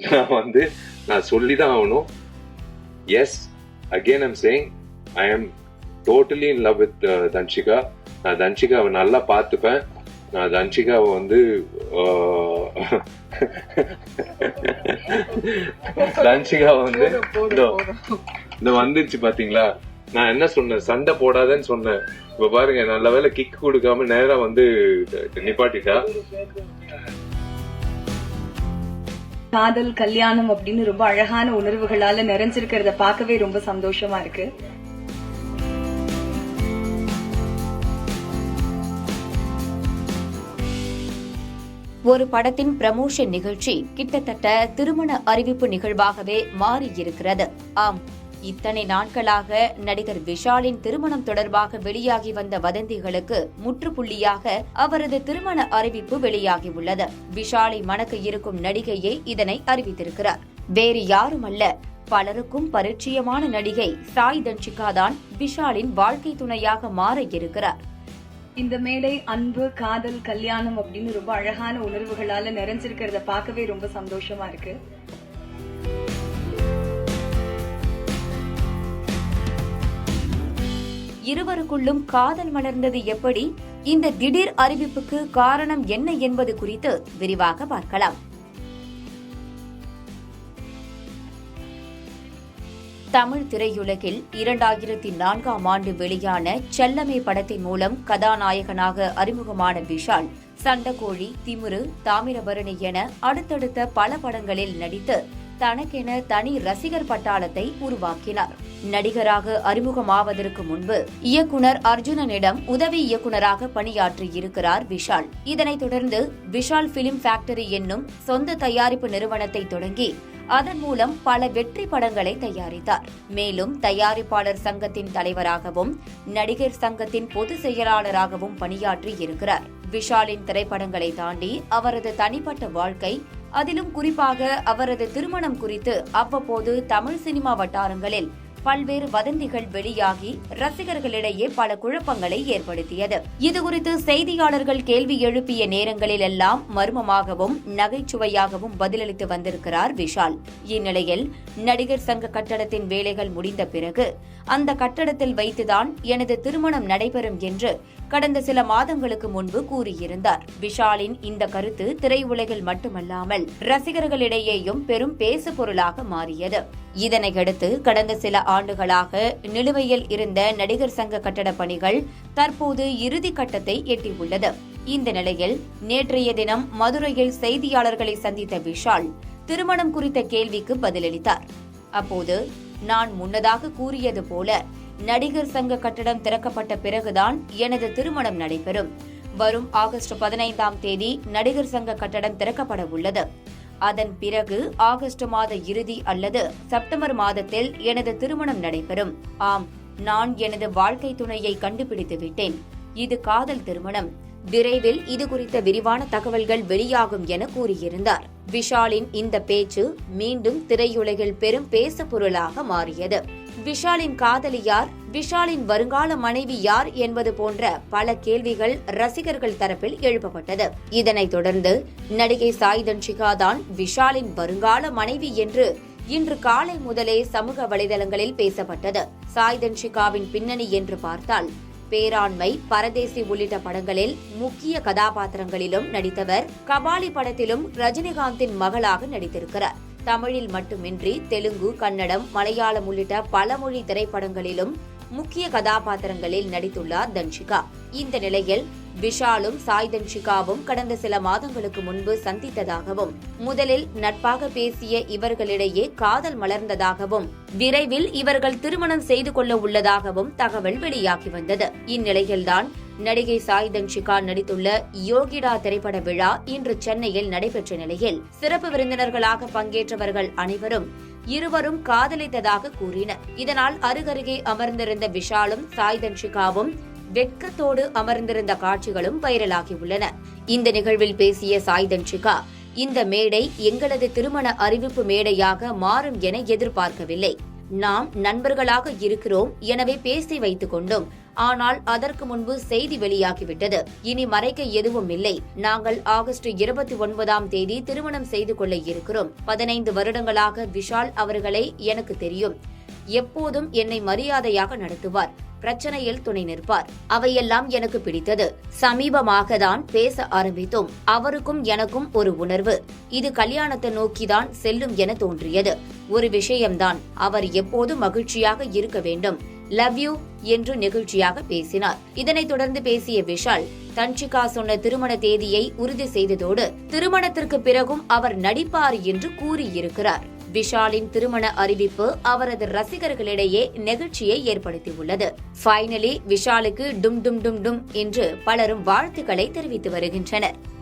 நான் வந்து நான் சொல்லி தான் ஆகணும் yes again I'm saying I am totally in love with Dhanshika நான் தன்ஷிகாவை நல்லா பார்த்துப்பேன். நான் தன்ஷிகாவை வந்து ஆஹ், தன்ஷிகாவை வந்து இந்த வந்துருச்சு பாத்தீங்களா? நான் என்ன சொன்னேன்? சண்டை போடாதேன்னு சொன்னேன். இப்ப பாருங்க நல்ல வேளை கிக் கொடுக்காம நேரா வந்து நிப்பாட்டிட்டா. காதல் கல்யாணம் அப்படின்னு ரொம்ப அழகான உணர்வுகளால நிறைஞ்சிருக்கிறத பார்க்கவே ரொம்ப சந்தோஷமா இருக்கு. ஒரு படத்தின் ப்ரமோஷன் நிகழ்ச்சி கிட்டத்தட்ட திருமண அறிவிப்பு நிகழ்வாகவே மாறியிருக்கிறது. ஆம் இத்தனை நாட்களாக நடிகர் விஷாலின் திருமணம் தொடர்பாக வெளியாகி வந்த வதந்திகளுக்கு முற்றுப்புள்ளியாக அவரது திருமண அறிவிப்பு வெளியாகியுள்ளது. விஷாலை மணக்க இருக்கும் நடிகையே இதனை அறிவித்திருக்கிறார். வேறு யாருமல்ல பலருக்கும் பரிச்சயமான நடிகை சாய் தன்ஷிகா தான் விஷாலின் வாழ்க்கை துணையாக மாற இருக்கிறார். இந்த மேடை அன்பு காதல் கல்யாணம் அப்படின்னு ரொம்ப அழகான உணர்வுகளால நிறைஞ்சிருக்கிறத பார்க்கவே ரொம்ப சந்தோஷமா இருக்கு. இருவருக்குள்ளும் காதல் மலர்ந்தது எப்படி? இந்த திடீர் அறிவிப்புக்கு காரணம் என்ன என்பது குறித்து விரிவாக பார்க்கலாம். தமிழ் திரையுலகில் இரண்டாயிரத்தி நான்காம் ஆண்டு வெளியான செல்லமே படத்தின் மூலம் கதாநாயகனாக அறிமுகமான விஷால் சண்டகோழி திமுரு தாமிரபரணி என அடுத்தடுத்த பல படங்களில் நடித்து தனக்கென தனி ரசிகர் பட்டாளத்தை உருவாக்கினார். நடிகராக அறிமுகமாவதற்கு முன்பு இயக்குனர் அர்ஜுனனிடம் உதவி இயக்குனராக பணியாற்றியிருக்கிறார் விஷால். இதனைத் தொடர்ந்து விஷால் பிலிம் ஃபேக்டரி என்னும் சொந்த தயாரிப்பு நிறுவனத்தை தொடங்கி அதன் மூலம் பல வெற்றி படங்களை தயாரித்தார். மேலும் தயாரிப்பாளர் சங்கத்தின் தலைவராகவும் நடிகர் சங்கத்தின் பொதுச் செயலாளராகவும் பணியாற்றி இருக்கிறார் விஷாலின் திரைப்படங்களை தாண்டி அவரது தனிப்பட்ட வாழ்க்கை அதிலும் குறிப்பாக அவரது திருமணம் குறித்து அவ்வப்போது தமிழ் சினிமா வட்டாரங்களில் பல்வேறு வதந்திகள் வெளியாகி ரசிகர்களிடையே பல குழப்பங்களை ஏற்படுத்தியது. இதுகுறித்து செய்தியாளர்கள் கேள்வி எழுப்பிய நேரங்களில் எல்லாம் மர்மமாகவும் நகைச்சுவையாகவும் பதிலளித்து வந்திருக்கிறார் விஷால். இந்நிலையில் நடிகர் சங்க கட்டடத்தின் வேலைகள் முடிந்த பிறகு அந்த கட்டடத்தில் வைத்துதான் எனது திருமணம் நடைபெறும் என்று கடந்த சில மாதங்களுக்கு முன்பு கூறியிருந்தார். விஷாலின் இந்த கருத்து திரையுலகில் மட்டுமல்லாமல் ரசிகர்களிடையேயும் பெரும் பேசு பொருளாக மாறியது. இதனையடுத்து கடந்த சில ஆண்டுகளாக நிலுவையில் இருந்த நடிகர் சங்க கட்டட பணிகள் தற்போது இறுதி கட்டத்தை எட்டியுள்ளது. இந்த நிலையில் நேற்றைய தினம் மதுரையில் செய்தியாளர்களை சந்தித்த விஷால் திருமணம் குறித்த கேள்விக்கு பதிலளித்தார். அப்போது நான் முன்னதாக கூறியது போல நடிகர் சங்க கட்டடம் திறக்கப்பட்ட பிறகுதான் எனது திருமணம் நடைபெறும். வரும் ஆகஸ்ட் பதினைந்தாம் தேதி நடிகர் சங்க கட்டடம் திறக்கப்பட உள்ளது. அதன் பிறகு ஆகஸ்ட் மாத இறுதி அல்லது செப்டம்பர் மாதத்தில் எனது திருமணம் நடைபெறும். ஆம் நான் எனது வாழ்க்கை துணையை கண்டுபிடித்து விட்டேன். இது காதல் திருமணம். விரைவில் இது குறித்த விரிவான தகவல்கள் வெளியாகும் என கூறியிருந்தார். விஷாலின் இந்த பேச்சு மீண்டும் திரையுலகில் பெரும் பேசப்பொருளாக மாறியது. விஷாலின் காதலி யார்? விஷாலின் வருங்கால மனைவி யார்? என்பது போன்ற பல கேள்விகள் ரசிகர்கள் தரப்பில் எழுப்பப்பட்டது. இதனைத் தொடர்ந்து நடிகை சாய் தன்ஷிகா தான் விஷாலின் வருங்கால மனைவி என்று இன்று காலை முதலே சமூக வலைதளங்களில் பேசப்பட்டது. சாய் தன்ஷிகாவின் பின்னணி என்று பார்த்தால் பேராண்மை பரதேசி உள்ளிட்ட படங்களில் முக்கிய கதாபாத்திரங்களிலும் நடித்தவர் கபாலி படத்திலும் ரஜினிகாந்தின் மகளாக நடித்திருக்கிறார். தமிழில் மட்டுமின்றி தெலுங்கு கன்னடம் மலையாளம் உள்ளிட்ட பல மொழி திரைப்படங்களிலும் முக்கிய கதாபாத்திரங்களில் நடித்துள்ளார் தன்ஷிகா. இந்த நிலையில் விஷாலும் சாய் தன்ஷிகாவும் கடந்த சில மாதங்களுக்கு முன்பு சந்தித்ததாகவும் முதலில் நட்பாக பேசிய இவர்களிடையே காதல் மலர்ந்ததாகவும் விரைவில் இவர்கள் திருமணம் செய்து கொள்ள உள்ளதாகவும் தகவல் வெளியாகி வந்தது. இந்நிலையில்தான் நடிகை சாய் தன்ஷிகா நடித்துள்ள யோகிடா திரைப்பட விழா இன்று சென்னையில் நடைபெற்ற நிலையில் சிறப்பு விருந்தினர்களாக பங்கேற்றவர்கள் அனைவரும் இருவரும் காதலித்ததாக கூறினர். இதனால் அருகருகே அமர்ந்திருந்த விஷாலும் சாய் தன்ஷிகாவும் வெட்கத்தோடு அமர்ந்திருந்த காட்சிகளும் வைரலாகியுள்ளன. இந்த நிகழ்வில் பேசிய சாய் தன்ஷிகா இந்த மேடை எங்களது திருமண அறிவிப்பு மேடையாக மாறும் என எதிர்பார்க்கவில்லை. நாம் நண்பர்களாக இருக்கிறோம். எனவே பேசி வைத்துக் கொண்டோம். ஆனால் அதற்கு முன்பு செய்தி வெளியாகிவிட்டது. இனி மறைக்க எதுவும் இல்லை. நாங்கள் ஆகஸ்ட் இருபத்தி ஒன்பதாம் தேதி திருமணம் செய்து கொள்ள இருக்கிறோம். பதினைந்து வருடங்களாக விஷால் அவர்களை எனக்கு தெரியும். எப்போதும் என்னை மரியாதையாக நடத்துவார். பிரச்சனையில் துணை நிற்பார். அவையெல்லாம் எனக்கு பிடித்தது. சமீபமாக தான் பேச ஆரம்பித்தோம். அவருக்கும் எனக்கும் ஒரு உணர்வு. இது கல்யாணத்தை நோக்கிதான் செல்லும் என தோன்றியது. ஒரு விஷயம்தான். அவர் எப்போதும் மகிழ்ச்சியாக இருக்க வேண்டும். லவ் யூ என்று நிகழ்ச்சியாக பேசினார். இதனைத் தொடர்ந்து பேசிய விஷால் தன்ஷிகா சொன்ன திருமண தேதியை உறுதி செய்ததோடு திருமணத்திற்கு பிறகும் அவர் நடிப்பார் என்று கூறியிருக்கிறார். விஷாலின் திருமண அறிவிப்பு அவரது ரசிகர்களிடையே நெகிழ்ச்சியை ஏற்படுத்தியுள்ளது. ஃபைனலி விஷாலுக்கு டும் டும் டும் டும் என்று பலரும் வாழ்த்துக்களை தெரிவித்து வருகின்றனர்.